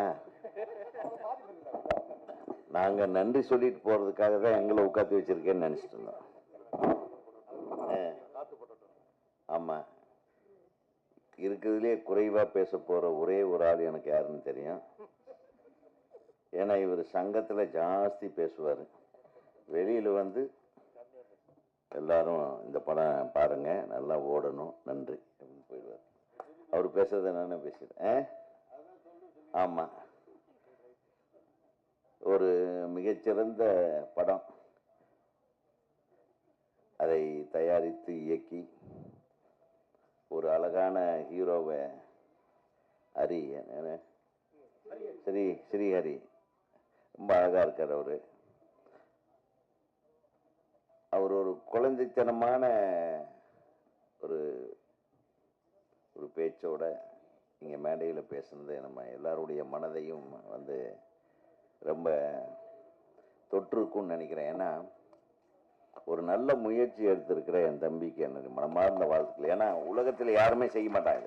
அப்படியா நாங்க நன்றி சொல்லிட்டு போறதுக்காக தான் எங்களை உட்காந்து வச்சிருக்கேன்னு நினைச்சிட்டு இருந்தோம். ஆமா. இருக்கிறதுலே குறைவா பேச போற ஒரே ஒரு ஆள் எனக்கு யாருன்னு தெரியும். ஏன்னா இவர் சங்கத்துல ஜாஸ்தி பேசுவார். வெளியில வந்து எல்லாரும் இந்த படம் பாருங்க நல்லா ஓடணும் நன்றி அப்படின்னு போயிடுவார். அவர் பேசுறதை நானே பேசுறேன் ஆமாம் ஒரு மிகச்சிறந்த படம். அதை தயாரித்து இயக்கி ஒரு அழகான ஹீரோவை ஹரி ஸ்ரீ ஸ்ரீஹரி. ரொம்ப அழகாக இருக்கார் அவர். அவர் ஒரு குழந்தைத்தனமான ஒரு ஒரு பேச்சோட இங்கே மேடையில் பேசுனது நம்ம எல்லாருடைய மனதையும் வந்து ரொம்ப தொற்றுக்கும்னு நினைக்கிறேன். ஏன்னா ஒரு நல்ல முயற்சி எடுத்திருக்கிற என் தம்பிக்கு என்னுடைய மனமார்ந்த வாழ்த்துக்கள். ஏன்னா உலகத்தில் யாருமே செய்ய மாட்டாங்க.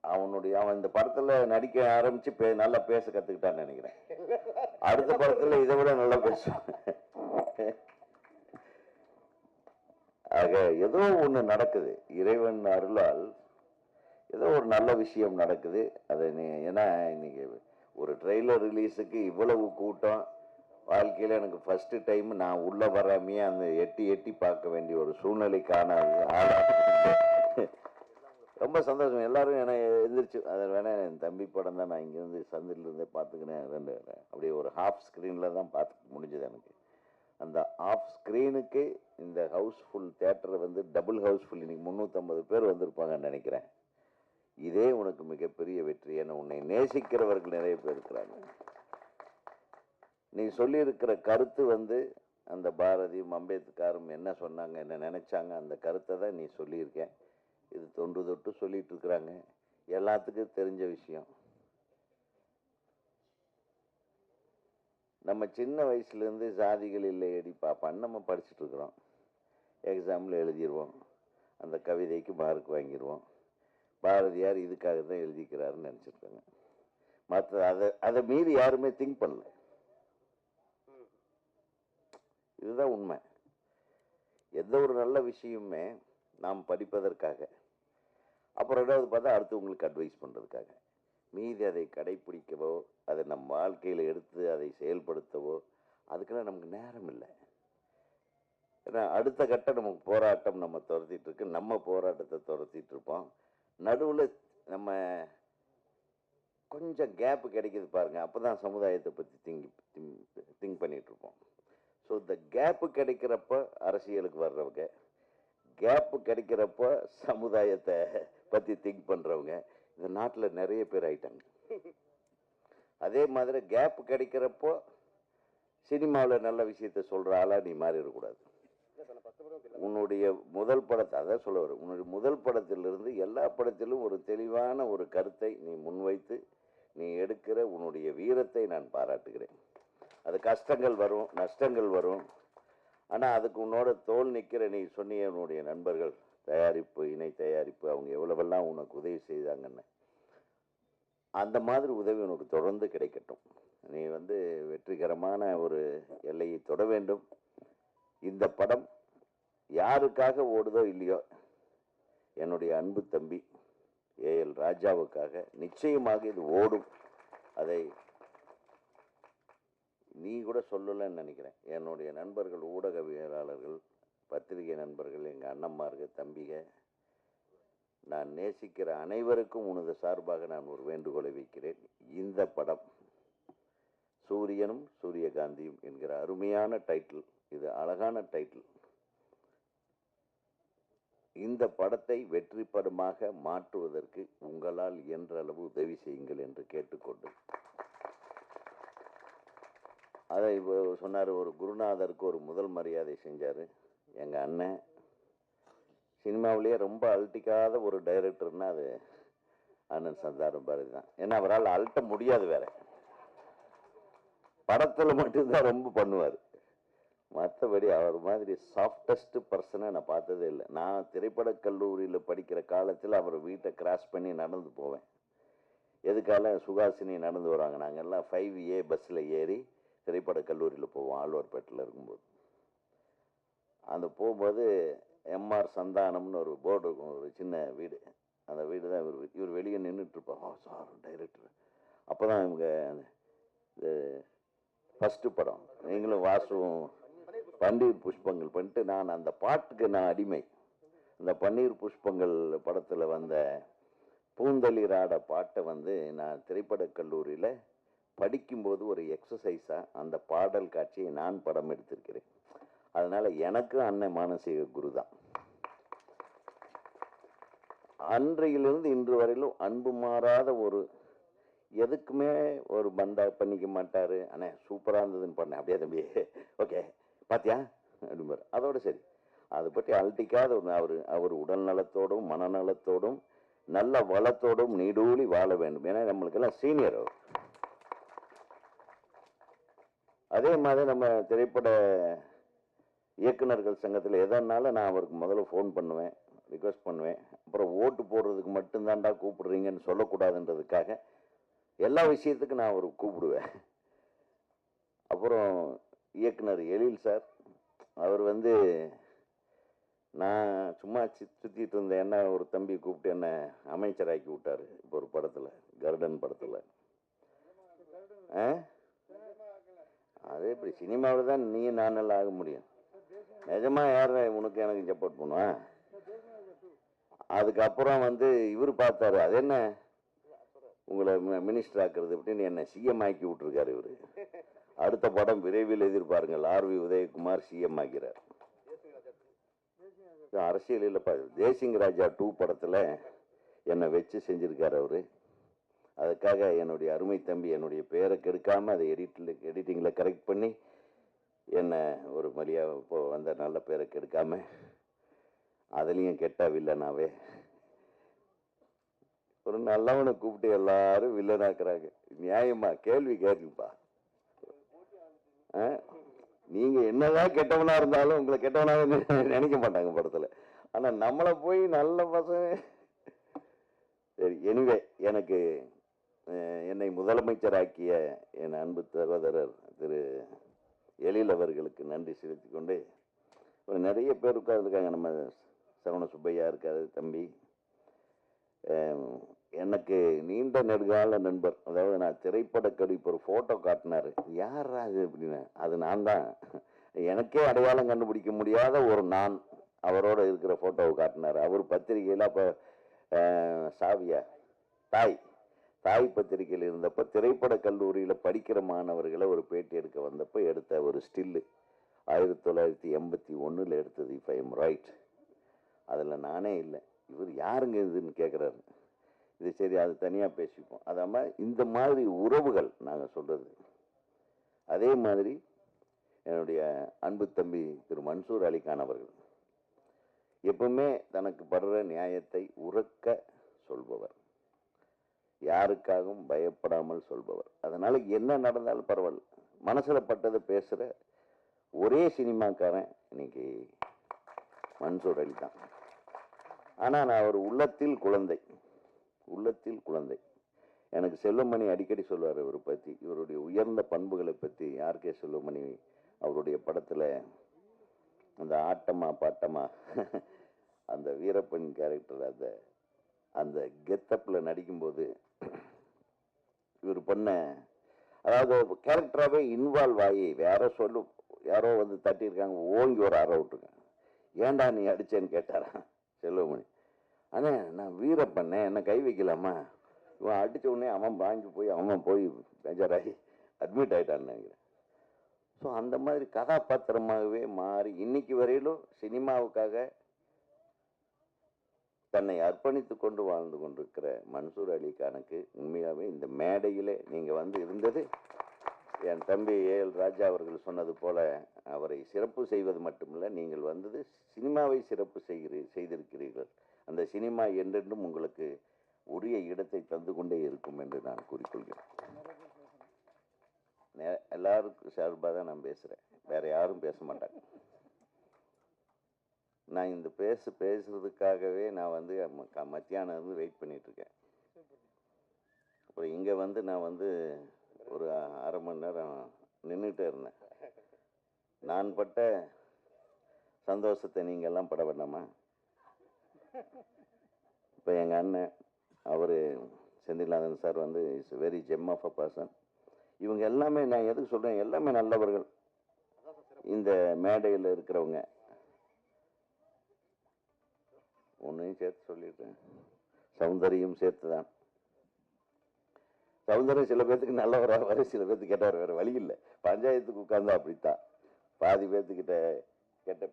அவனுடைய அவன் இந்த படத்துல நடிக்க ஆரம்பிச்சு பே- நல்லா பேச கத்துக்கிட்டான்னு நினைக்கிறேன். அடுத்த படத்துல இதை விட நல்லா பேசுவான். ஆக ஏதோ ஒன்று நடக்குது. இறைவன் அருளால் ஏதோ ஒரு நல்ல விஷயம் நடக்குது. அதை நீ ஏன்னா இன்னைக்கு ஒரு ட்ரெய்லர் ரிலீஸுக்கு இவ்வளவு கூட்டம். வாழ்க்கையில் எனக்கு ஃபஸ்ட்டு டைம் நான் உள்ளே வராமையே அந்த எட்டி எட்டி பார்க்க வேண்டிய ஒரு சூழ்நிலைக்கான ஆளா. ரொம்ப சந்தோஷம். எல்லாரும் என்ன எழுந்திரிச்சு அதை வேணால் என் தம்பி படம் தான் நான் இங்கேருந்து சந்திலிருந்தே பார்த்துக்கினேன் ரெண்டு அப்படியே ஒரு ஹாஃப் ஸ்க்ரீனில் தான் பார்த்து முடிஞ்சது எனக்கு. அந்த ஆஃப் ஸ்க்ரீனுக்கு இந்த ஹவுஸ்ஃபுல் தேட்டரை வந்து டபுள் ஹவுஸ்ஃபுல் இன்னைக்கு முந்நூற்றம்பது பேர் வந்திருப்பாங்கன்னு நினைக்கிறேன். இதே உனக்கு மிகப்பெரிய வெற்றி. ஏன்னா உன்னை நேசிக்கிறவர்கள் நிறைய பேர் இருக்கிறாங்க. நீ சொல்லியிருக்கிற கருத்து வந்து அந்த பாரதியும் அம்பேத்கரும் என்ன சொன்னாங்க என்ன நினைச்சாங்க அந்த கருத்தை தான் நீ சொல்லியிருக்கேன் இது தொன்று தொட்டு சொல்லிட்டு இருக்கிறாங்க. எல்லாத்துக்கும் தெரிஞ்ச விஷயம். நம்ம சின்ன வயசுலேருந்து சாதிகள் இல்லை எடி பாப்பான்னு நம்ம படிச்சுட்டு இருக்கிறோம் எக்ஸாமில் எழுதிடுவோம் அந்த கவிதைக்கு மார்க் வாங்கிடுவோம் பாரதியார் இதுக்காக தான் எழுதிக்கிறாருன்னு நினச்சிருக்காங்க. மற்ற அதை அதை மீறி யாருமே திங்க் பண்ணல. இதுதான் உண்மை. எந்த ஒரு நல்ல விஷயமுமே நாம் படிப்பதற்காக. அப்புறம் ரெண்டாவது பார்த்தா அடுத்து உங்களுக்கு அட்வைஸ் பண்ணுறதுக்காக மீதி அதை கடைப்பிடிக்கவோ அதை நம் வாழ்க்கையில் எடுத்து அதை செயல்படுத்தவோ அதுக்கெல்லாம் நமக்கு நேரம் இல்லை. ஏன்னா அடுத்த கட்ட நமக்கு போராட்டம் நம்ம துரத்திட்டு இருக்கு. நம்ம போராட்டத்தை துரத்திட்டு இருப்போம். நடுவில் நம்ம கொஞ்சம் கேப்பு கிடைக்கிது பாருங்கள் பாருங்க. அப்பதான் சமுதாயத்தை பற்றி திங்கி திங்க் பண்ணிகிட்ருப்போம் ஸோ இந்த கேப்பு கிடைக்கிறப்ப அரசியலுக்கு வர்றவங்க கேப்பு கிடைக்கிறப்ப சமுதாயத்தை பற்றி திங்க் பண்ணுறவங்க இந்த நாட்டில் நிறைய பேர் ஆயிட்டாங்க. அதே மாதிரி கேப் கிடைக்கிறப்போ சினிமாவில் நல்ல விஷயத்த சொல்கிற ஆளாக நீ மாறிடக்கூடாது. உன்னுடைய முதல் படத்தை அதான் சொல்ல வரும் உன்னுடைய முதல் படத்திலிருந்து எல்லா படத்திலும் ஒரு தெளிவான ஒரு கருத்தை நீ முன்வைத்து நீ எடுக்கிற உன்னுடைய வீரத்தை நான் பாராட்டுகிறேன். அது கஷ்டங்கள் வரும் நஷ்டங்கள் வரும். ஆனால் அதுக்கு உன்னோட தோல் நிற்கிற நீ சொன்னிய உன்னுடைய நண்பர்கள் தயாரிப்பு இணை தயாரிப்பு அவங்க எவ்வளவெல்லாம் உனக்கு உதவி செய்தாங்கன்னு. அந்த மாதிரி உதவி உனக்கு தொடர்ந்து கிடைக்கட்டும். நீ வந்து வெற்றிகரமான ஒரு எல்லையை தொட வேண்டும். இந்த படம் யாருக்காக ஓடுதோ இல்லையோ என்னுடைய அன்பு தம்பி ஏஎல் ராஜாவுக்காக நிச்சயமாக இது ஓடும். அதை நீ கூட சொல்லலைன்னு நினைக்கிறேன். என்னுடைய நண்பர்கள் ஊடகவியலாளர்கள் பத்திரிகை நண்பர்கள் எங்கள் அண்ணம்மார்கள் தம்பிக நான் நேசிக்கிற அனைவருக்கும் உனது சார்பாக நான் ஒரு வேண்டுகோளை வைக்கிறேன். இந்த படம் சூரியனும் சூரியகாந்தியும் என்கிற அருமையான டைட்டில் இது அழகான டைட்டில் இந்த படத்தை வெற்றி படமாக மாற்றுவதற்கு உங்களால் என்றளவு அளவு உதவி செய்யுங்கள் என்று கேட்டுக்கொண்டு. அதை சொன்னார் ஒரு குருநாதருக்கு ஒரு முதல் மரியாதை செஞ்சார். எங்கள் அண்ணன் சினிமாவிலேயே ரொம்ப அழட்டிக்காத ஒரு டைரக்டர்னா அது அண்ணன் சந்தானம் பாரதி தான். ஏன்னா அவரால் அழட்ட முடியாது வேற. படத்தில் மட்டும்தான் ரொம்ப பண்ணுவார். மற்றபடி அவர் மாதிரி சாஃப்டஸ்ட் பர்சனை நான் பார்த்ததே இல்லை. நான் திரைப்படக் கல்லூரியில் படிக்கிற காலத்தில் அவர் வீட்டை கிராஸ் பண்ணி நடந்து போவேன். எதுக்கால சுகாசினி நடந்து வராங்க நாங்கள் எல்லாம் ஃபைவ் ஏ பஸ்ஸில் ஏறி திரைப்படக் கல்லூரியில் போவோம். ஆழ்வார்பேட்டில் இருக்கும்போது. அந்த போகும்போது எம்ஆர் சந்தானம்னு ஒரு போர்டு இருக்கும் ஒரு சின்ன வீடு. அந்த வீடு தான் இவர் இவர் வெளியே நின்றுட்டுருப்பா ஓ சார் டைரக்டர். அப்போ தான் இவங்க இந்த ஃபஸ்ட்டு படம். நீங்களும் வாசுவும் பன்னீர் புஷ்பங்கள் பண்ணிட்டு நான் அந்த பாட்டுக்கு நான் அடிமை. அந்த பன்னீர் புஷ்பங்கள் படத்தில் வந்த பூந்தளிராட பாட்டை வந்து நான் திரைப்படக் கல்லூரியில் படிக்கும்போது ஒரு எக்ஸசைஸாக அந்த பாடல் காட்சியை நான் படம் எடுத்திருக்கிறேன். அதனால் எனக்கு அண்ணன் மானசீக குரு தான் அன்றையிலிருந்து இன்று வரையிலும் அன்பு மாறாத ஒரு எதுக்குமே ஒரு பந்தா பண்ணிக்க மாட்டார். அண்ணே சூப்பராக இருந்ததுன்னு பண்ணேன் அப்படியே தம்பி. ஓகே. பாத்தியா? அப்படிம்பார். அதோட சரி. அதை பற்றி அழட்டிக்காத ஒன்று அவர் அவர் உடல் நலத்தோடும் மனநலத்தோடும் நல்ல வளத்தோடும் நீடூழி வாழ வேண்டும். ஏன்னா நம்மளுக்கெல்லாம் சீனியர் அவர். அதே மாதிரி நம்ம திரைப்பட இயக்குநர்கள் சங்கத்தில் எதனாலும் நான் அவருக்கு முதல்ல ஃபோன் பண்ணுவேன் ரிக்வெஸ்ட் பண்ணுவேன் அப்புறம் ஓட்டு போடுறதுக்கு மட்டும்தான்டா கூப்பிடுறீங்கன்னு சொல்லக்கூடாதுன்றதுக்காக எல்லா விஷயத்துக்கும் நான் அவருக்கு கூப்பிடுவேன். அப்புறம் இயக்குனர் எழில் சார் அவர் வந்து நான் சும்மா சுற்றிட்டு இருந்தேன். என்ன ஒரு தம்பி கூப்பிட்டு என்ன அமைச்சராக்கி விட்டாரு இப்போ ஒரு படத்தில் கர்டன் படத்தில். ஆ? அது இப்படி சினிமாவில் தான் நீ நானெல்லாம் ஆக முடியும். நிஜமா யார் உனக்கு எனக்கு சப்போர்ட் பண்ணுவான் அதுக்கப்புறம் வந்து இவர் பார்த்தாரு அது என்ன? உங்களை மினிஸ்டர் ஆக்குறது அப்படின்னு என்ன சிஎம் ஆக்கி விட்டுருக்காரு இவர். அடுத்த படம் விரைவில் எதிர்பாருங்கள். ஆர்வி உதயகுமார் சிஎம் ஆகிறார். அரசியல் இல்லைப்பா. தேசிங் ராஜா டூ படத்தில் என்னை வச்சு செஞ்சிருக்காரு அவரு. அதுக்காக என்னுடைய அருமை தம்பி என்னுடைய பேரை கெடுக்காமல் அதை எடிட்டில் எடிட்டிங்கில் கரெக்ட் பண்ணி என்னை ஒரு மரியா இப்போ வந்த நல்ல பேரை கெடுக்காம அதுலேயும் கெட்ட வில்லனாவே. ஒரு நல்லவனை கூப்பிட்டு எல்லாரும் வில்லனாக்குறாங்க. நியாயமா? கேள்வி கேட்குப்பா நீங்க என்னதான் கெட்டவனா இருந்தாலும் உங்களை கெட்டவனாக நினைக்க மாட்டாங்க படத்துல. ஆனா நம்மளை போய் நல்ல பசங்க. சரி எனிவே எனக்கு என்னை முதலமைச்சராக்கிய என் அன்பு சகோதரர் திரு எழில் அவர்களுக்கு நன்றி செலுத்திக் கொண்டு நிறைய பேர் உட்கார்ந்துருக்காங்க. நம்ம சரவண சுப்பையா இருக்காரு தம்பி. எனக்கு நீண்ட நெடுகால நண்பர். அதாவது நான் திரைப்படக்கடி இப்போ ஒரு ஃபோட்டோ காட்டினாரு. யார் அது அப்படின்னு. அது நான் தான். எனக்கே அடையாளம் கண்டுபிடிக்க முடியாத ஒரு நான் அவரோட இருக்கிற ஃபோட்டோவை காட்டினார். அவர் பத்திரிகையில் அப்போ சாவியா தாய். தாய் பத்திரிகையில் இருந்தப்போ திரைப்பட கல்லூரியில் படிக்கிற மாணவர்களை ஒரு பேட்டி எடுக்க வந்தப்போ எடுத்த ஒரு ஸ்டில்லு. ஆயிரத்தி தொள்ளாயிரத்தி எண்பத்தி ஒன்றில் எடுத்தது இஃப் ஐ எம் ரைட் அதில் நானே இல்லை. இவர் யாருங்க இதுன்னு கேட்குறாரு இது சரி அது தனியாக பேசிப்போம். அதாம இந்த மாதிரி உறவுகள் நாங்கள் சொல்கிறது அதே மாதிரி என்னுடைய அன்பு தம்பி திரு மன்சூர் அலிகான் அவர்கள். எப்பவுமே தனக்கு படுற நியாயத்தை உறக்க சொல்பவர். யாருக்காகவும் பயப்படாமல் சொல்பவர். அதனால என்ன நடந்தாலும் பரவாயில்ல. மனசில் பட்டதை பேசுகிற ஒரே சினிமாக்காரன் இன்னைக்கு மன்சூர் அலி தான். ஆனால் நான் அவர் உள்ளத்தில் குழந்தை. உள்ளத்தில் குழந்தை. எனக்கு செல்வமணி அடிக்கடி சொல்வார் இவரை பற்றி இவருடைய உயர்ந்த பண்புகளை பற்றி யாருக்கே செல்வமணி அவருடைய படத்தில் அந்த ஆட்டமா பாட்டமா அந்த வீரப்பன் கேரக்டர் அந்த அந்த கெத்தப்பில் நடிக்கும்போது இவர் பண்ண. அதாவது கேரக்டராகவே இன்வால்வ் ஆகி யாரோ சொல்லு யாரோ வந்து தட்டியிருக்காங்க ஓங்கி ஒரு அற விட்டுருக்காங்க. ஏன்டா நீ அடிச்சேன்னு கேட்டாரா? செல்வமணி. அண்ணே நான் வீரப்பண்ணே என்ன கை வைக்கலாமா? இவன் அடித்த உடனே அவன் வாங்கி போய் அவன் போய் பேஜராகி அட்மிட் ஆகிட்டான்னு நினைக்கிறேன். ஸோ அந்த மாதிரி கதாபாத்திரமாகவே மாறி இன்னைக்கு வரையிலும் சினிமாவுக்காக தன்னை அர்ப்பணித்து கொண்டு வாழ்ந்து கொண்டிருக்கிற மன்சூர் அலிகானுக்கு உண்மையாகவே இந்த மேடையிலே நீங்கள் வந்து இருந்தது. என் தம்பி ஏ எல் ராஜா அவர்கள் சொன்னது போல அவரை சிறப்பு செய்வது மட்டுமல்ல நீங்கள் வந்தது சினிமாவை சிறப்பு செய்கிறீ செய்திருக்கிறீர்கள். அந்த சினிமா என்றென்றும் உங்களுக்கு உரிய இடத்தை தந்து கொண்டே இருக்கும் என்று நான் கூறிக்கொள்கிறேன். எல்லாருக்கும் சார்பாக தான் நான் பேசுகிறேன் வேற யாரும் பேச மாட்டாங்க. நான் இந்த பேசு பேசுறதுக்காகவே நான் வந்து ம- க- மத்தியானம் இருந்து வெயிட் பண்ணிட்டு இருக்கேன் அப்புறம் இங்கே வந்து நான் வந்து ஒரு அரை மணி நேரம் நின்றுட்டே இருந்தேன். நான் பட்ட சந்தோஷத்தை நீங்கள்லாம் பட வேண்டாமா? இப்போ எங்கள் அண்ணன் அவர் செந்தில்நாதன் சார் வந்து is very gem of a person இவங்க எல்லாமே நான் எதுக்கு சொல்கிறேன் எல்லாமே நல்லவர்கள். இந்த மேடையில் இருக்கிறவங்க. ஒன்றையும் சேர்த்து சொல்லிடுறேன் சௌந்தரியும் சேர்த்து தான் சௌந்தரியம் சில பேர்த்துக்கு நல்லவராக வர சில பேர்த்துக்கு கேட்டவர் வேற வழி இல்லை. பஞ்சாயத்துக்கு உட்கார்ந்தா அப்படித்தான். பாதி பேர்த்துக்கிட்ட கேட்ட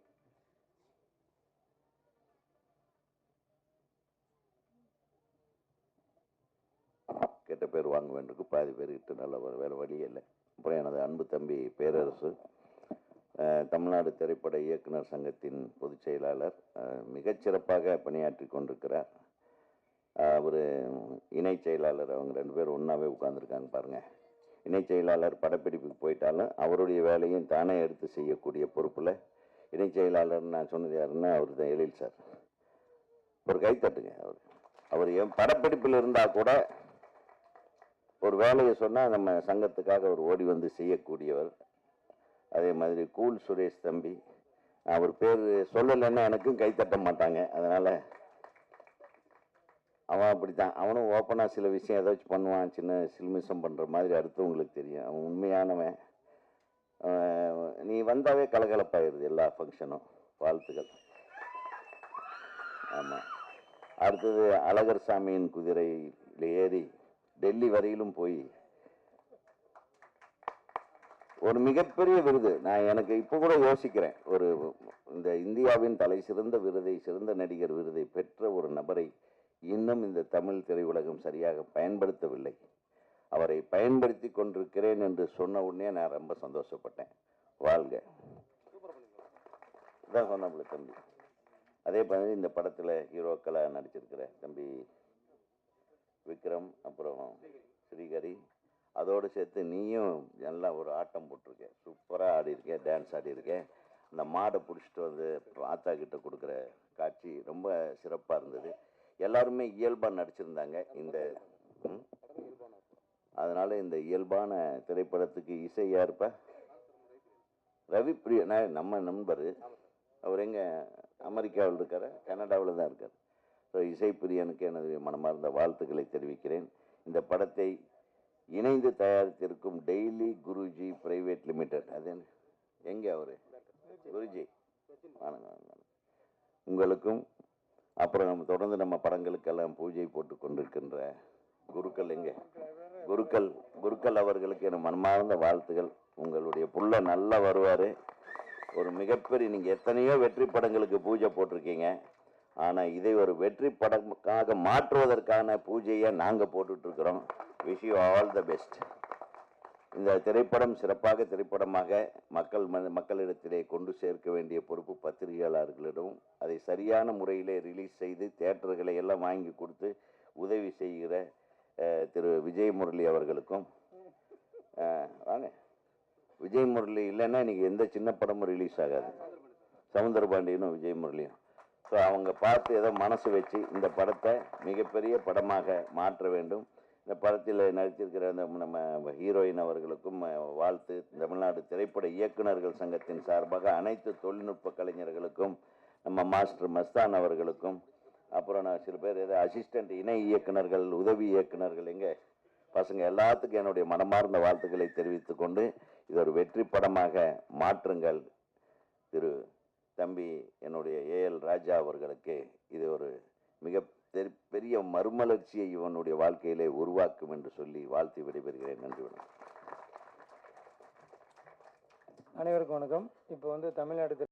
கெட்ட பேர் வாங்க வேண்டியிருக்கு பாதி பேர்கிட்ட நல்ல வேறு வழி இல்லை. அப்புறம் எனது அன்பு தம்பி பேரரசு. தமிழ்நாடு திரைப்பட இயக்குனர் சங்கத்தின் பொதுச் செயலாளர் மிகச்சிறப்பாக சிறப்பாக பணியாற்றி கொண்டிருக்கிறார். அவர் இணை செயலாளர் அவங்க ரெண்டு பேரும் ஒன்றாவே உட்காந்துருக்காங்க பாருங்கள் இணை செயலாளர் படப்பிடிப்புக்கு போயிட்டாலும் அவருடைய வேலையும் தானே எடுத்து செய்யக்கூடிய பொறுப்பில் இணை செயலாளர் நான் சொன்னது யாருன்னா அவர் தான் எழில் சார். ஒரு கை தட்டுங்க அவர். அவர் என் படப்பிடிப்பில் இருந்தால் கூட ஒரு வேலையை சொன்னால் நம்ம சங்கத்துக்காக அவர் ஓடி வந்து செய்யக்கூடியவர். அதே மாதிரி கூல் சுரேஷ் தம்பி. அவர் பேர் சொல்லலைன்னா எனக்கும் கை தட்ட மாட்டாங்க. அதனால் அவன் அப்படித்தான். அவனும் ஓப்பனாக சில விஷயம் ஏதாச்சும் பண்ணுவான். சின்ன சில்மிசம் பண்ணுற மாதிரி அடுத்தவங்களுக்கு தெரியும். அவன் உண்மையானவன். நீ வந்தாவே கலகலப்பாயிருது எல்லா ஃபங்க்ஷனும் வாழ்த்துக்கள். ஆமாம் அடுத்தது அழகர் சாமியின் குதிரையில் ஏறி டெல்லி வரையிலும் போய் ஒரு மிகப்பெரிய விருது. நான் எனக்கு இப்போ கூட யோசிக்கிறேன். ஒரு இந்த இந்தியாவின் தலை சிறந்த விருதை சிறந்த நடிகர் விருதை பெற்ற ஒரு நபரை இன்னும் இந்த தமிழ் திரையுலகம் சரியாக பயன்படுத்தவில்லை. அவரை பயன்படுத்தி கொண்டிருக்கிறேன் என்று சொன்ன உடனே நான் ரொம்ப சந்தோஷப்பட்டேன். வாழ்க. இதான் சொன்னாப்புல தம்பி. அதே மாதிரி இந்த படத்தில் ஹீரோக்களாக நடிச்சிருக்கிற தம்பி விக்ரம் அப்புறம் ஸ்ரீகரி அதோடு சேர்த்து நீயும் நல்லா ஒரு ஆட்டம் போட்டிருக்க. சூப்பராக ஆடி இருக்க டான்ஸ் ஆடி இருக்க அந்த மாடை பிடிச்சிட்டு வந்து ஆத்தா கிட்ட கொடுக்குற காட்சி ரொம்ப சிறப்பாக இருந்தது. எல்லாருமே இயல்பாக நடிச்சிருந்தாங்க. இந்த அதனால் இந்த இயல்பான திரைப்படத்துக்கு இசை யாருப்பா ரவி பிரியா நம்ம நண்பர். அவர் எங்கே? அமெரிக்காவில் இருக்கார் கனடாவில் தான் இருக்கார். ஸோ இசைப்பிரியனுக்கு எனது மனமார்ந்த வாழ்த்துக்களை தெரிவிக்கிறேன். இந்த படத்தை இணைந்து தயாரித்திருக்கும் டெய்லி குருஜி பிரைவேட் லிமிடெட். அது என்ன? எங்கே அவர்? குருஜி. உங்களுக்கும் அப்புறம் நம்ம தொடர்ந்து நம்ம படங்களுக்கெல்லாம் பூஜை போட்டு கொண்டிருக்கின்ற குருக்கள் எங்கே? குருக்கள் குருக்கள் அவர்களுக்கு என் மனமார்ந்த வாழ்த்துகள். உங்களுடைய புள்ள நல்லா வருவார். ஒரு மிகப்பெரிய நீங்கள் எத்தனையோ வெற்றி படங்களுக்கு பூஜை போட்டிருக்கீங்க. ஆனால் இதை ஒரு வெற்றி படமாக மாற்றுவதற்கான பூஜையை நாங்கள் போட்டுட்ருக்கிறோம். Wish you all the best இந்த திரைப்படம் சிறப்பாக திரைப்படமாக மக்கள் மக்களிடத்திலே கொண்டு சேர்க்க வேண்டிய பொறுப்பு பத்திரிகையாளர்களிடம் அதை சரியான முறையிலே ரிலீஸ் செய்து தேட்டர்களை எல்லாம் வாங்கி கொடுத்து உதவி செய்கிற திரு விஜய் முரளி அவர்களுக்கும் வாங்க. விஜய் முரளி இல்லைன்னா இன்னைக்கு எந்த சின்ன படமும் ரிலீஸ் ஆகாது. சவுந்தர பாண்டியனும் விஜய் முரளியும் ஸோ அவங்க பார்த்து ஏதோ மனசு வச்சு இந்த படத்தை மிகப்பெரிய படமாக மாற்ற வேண்டும். இந்த படத்தில் நடித்திருக்கிற அந்த நம்ம ஹீரோயின் அவர்களுக்கும் வாழ்த்து. தமிழ்நாடு திரைப்பட இயக்குனர்கள் சங்கத்தின் சார்பாக அனைத்து தொழில்நுட்ப கலைஞர்களுக்கும் நம்ம மாஸ்டர் மஸ்தான் அவர்களுக்கும் அப்புறம் நான் சில பேர் ஏதோ அசிஸ்டன்ட் இணை இயக்குனர்கள் உதவி இயக்குனர்கள் எங்கே பசங்க எல்லாத்துக்கும் என்னுடைய மனமார்ந்த வாழ்த்துக்களை தெரிவித்து கொண்டு இது ஒரு வெற்றி படமாக மாற்றுங்கள். திரு தம்பி என்னுடைய ஏஎல் ராஜா அவர்களுக்கு இது ஒரு மிக பெரிய மறுமலர்ச்சியை இவனுடைய வாழ்க்கையிலே உருவாக்கும் என்று சொல்லி வாழ்த்து விடைபெறுகிறேன். நன்றி வணக்கம். அனைவருக்கும் வணக்கம். இப்போ வந்து தமிழ்நாடு